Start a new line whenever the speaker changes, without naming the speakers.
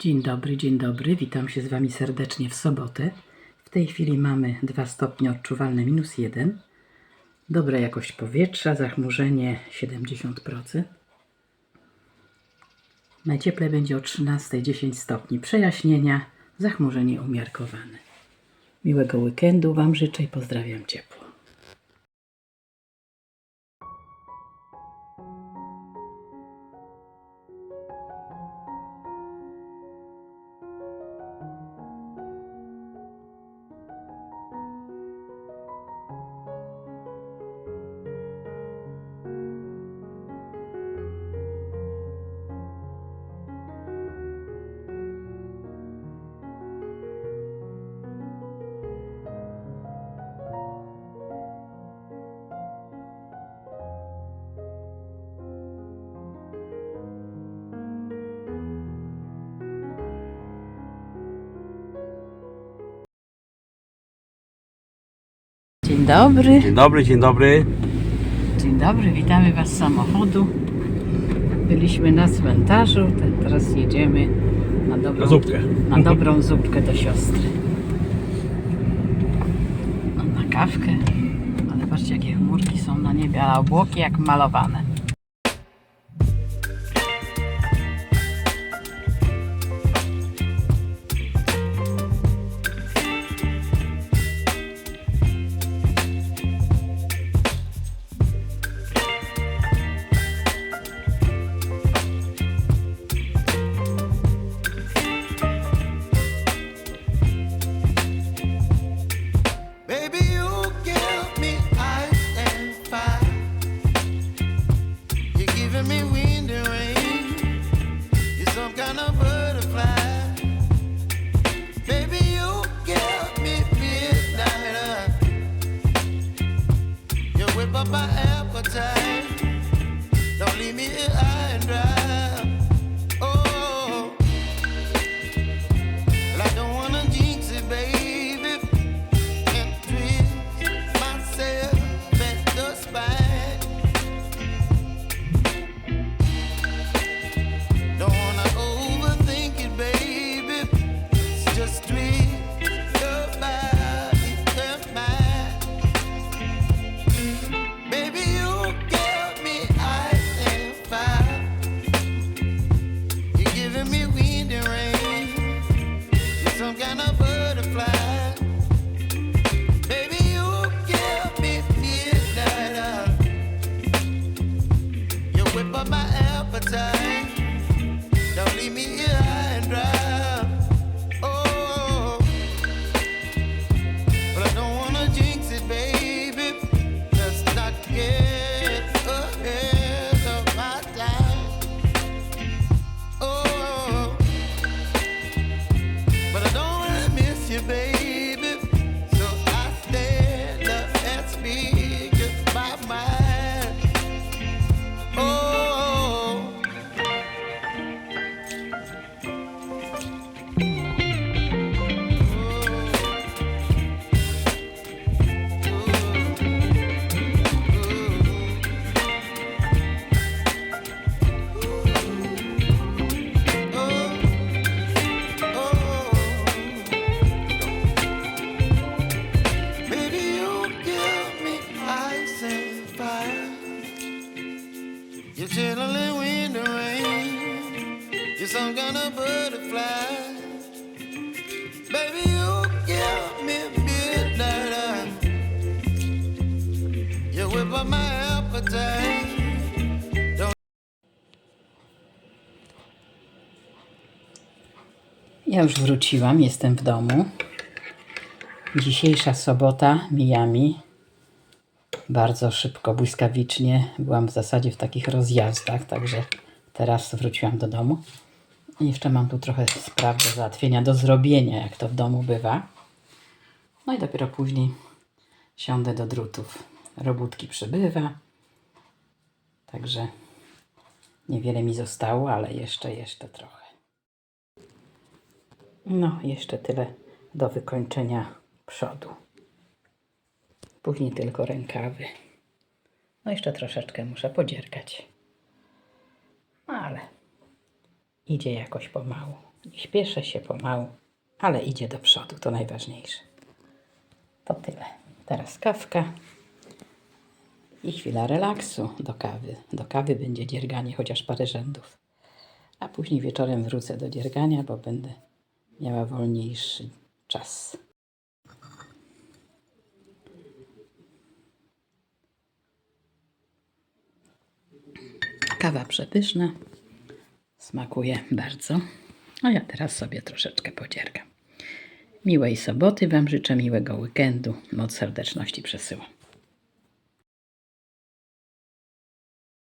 Dzień dobry, dzień dobry. Witam się z Wami serdecznie w sobotę. W tej chwili mamy 2 stopnie odczuwalne minus 1. Dobra jakość powietrza, zachmurzenie 70%. Najcieplej będzie o 13-10 stopni przejaśnienia, zachmurzenie umiarkowane. Miłego weekendu Wam życzę i pozdrawiam ciepło. Dzień dobry.
Dzień dobry, dzień dobry.
Dzień dobry, witamy Was z samochodu. Byliśmy na cmentarzu, te- teraz jedziemy na dobrą,
Na zupkę.
na dobrą zupkę do siostry. No, na kawkę. Ale patrzcie, jakie chmurki są na niebie, a obłoki jak malowane.
My appetite. Some kind of butterfly. Baby, you give me midnight. You whip up my appetite.
Ja już wróciłam, jestem w domu. Dzisiejsza sobota mija mi bardzo szybko, błyskawicznie. Byłam w zasadzie w takich rozjazdach, także teraz wróciłam do domu. Jeszcze mam tu trochę spraw do załatwienia, do zrobienia, jak to w domu bywa. No i dopiero później siądę do drutów. Robótki przybywa, także niewiele mi zostało, ale jeszcze, jeszcze trochę. No, jeszcze tyle do wykończenia przodu. Później tylko rękawy. No jeszcze troszeczkę muszę podzierkać. No ale idzie jakoś pomału. Śpieszę się pomału, ale idzie do przodu, to najważniejsze. To tyle. Teraz kawka i chwila relaksu do kawy. Do kawy będzie dzierganie chociaż parę rzędów. A później wieczorem wrócę do dziergania, bo będę miała wolniejszy czas. Kawa przepyszna. Smakuje bardzo. A ja teraz sobie troszeczkę podziergam. Miłej soboty Wam życzę, miłego weekendu. Moc serdeczności przesyłam.